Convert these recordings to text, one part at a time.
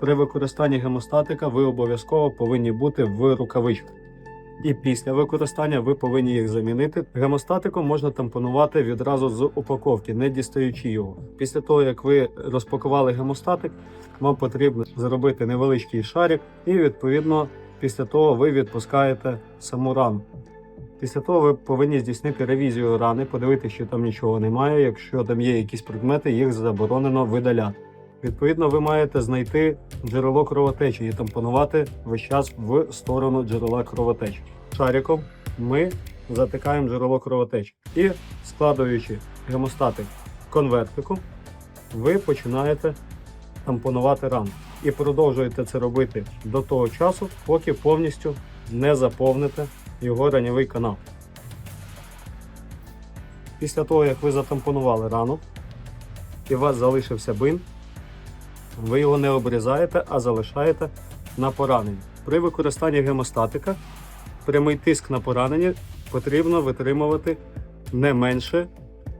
При використанні гемостатика ви обов'язково повинні бути в рукавичках. І після використання ви повинні їх замінити. Гемостатиком можна тампонувати відразу з упаковки, не дістаючи його. Після того, як ви розпакували гемостатик, вам потрібно зробити невеличкий шарик, і відповідно після того ви відпускаєте саму рану. Після того ви повинні здійснити ревізію рани, подивитися, що там нічого немає. Якщо там є якісь предмети, їх заборонено видаляти. Відповідно, ви маєте знайти джерело кровотечі і тампонувати весь час в сторону джерела кровотечі. Шариком ми затикаємо джерело кровотечі і складуючи гемостатик конвертиком, ви починаєте тампонувати рану. І продовжуєте це робити до того часу, поки повністю не заповните його ранєвий канал. Після того, як ви затампонували рану, і у вас залишився бин, ви його не обрізаєте, а залишаєте на пораненні. При використанні гемостатика прямий тиск на пораненні потрібно витримувати не менше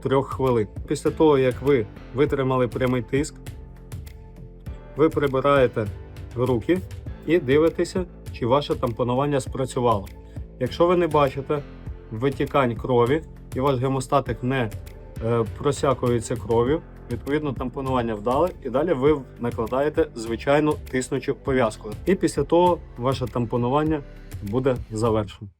3 хвилин. Після того, як ви витримали прямий тиск, ви прибираєте руки і дивитеся, чи ваше тампонування спрацювало. Якщо ви не бачите витікань крові і ваш гемостатик не е, просякується кров'ю, відповідно тампонування вдали, і далі ви накладаєте звичайну тиснучу пов'язку. І після того ваше тампонування буде завершено.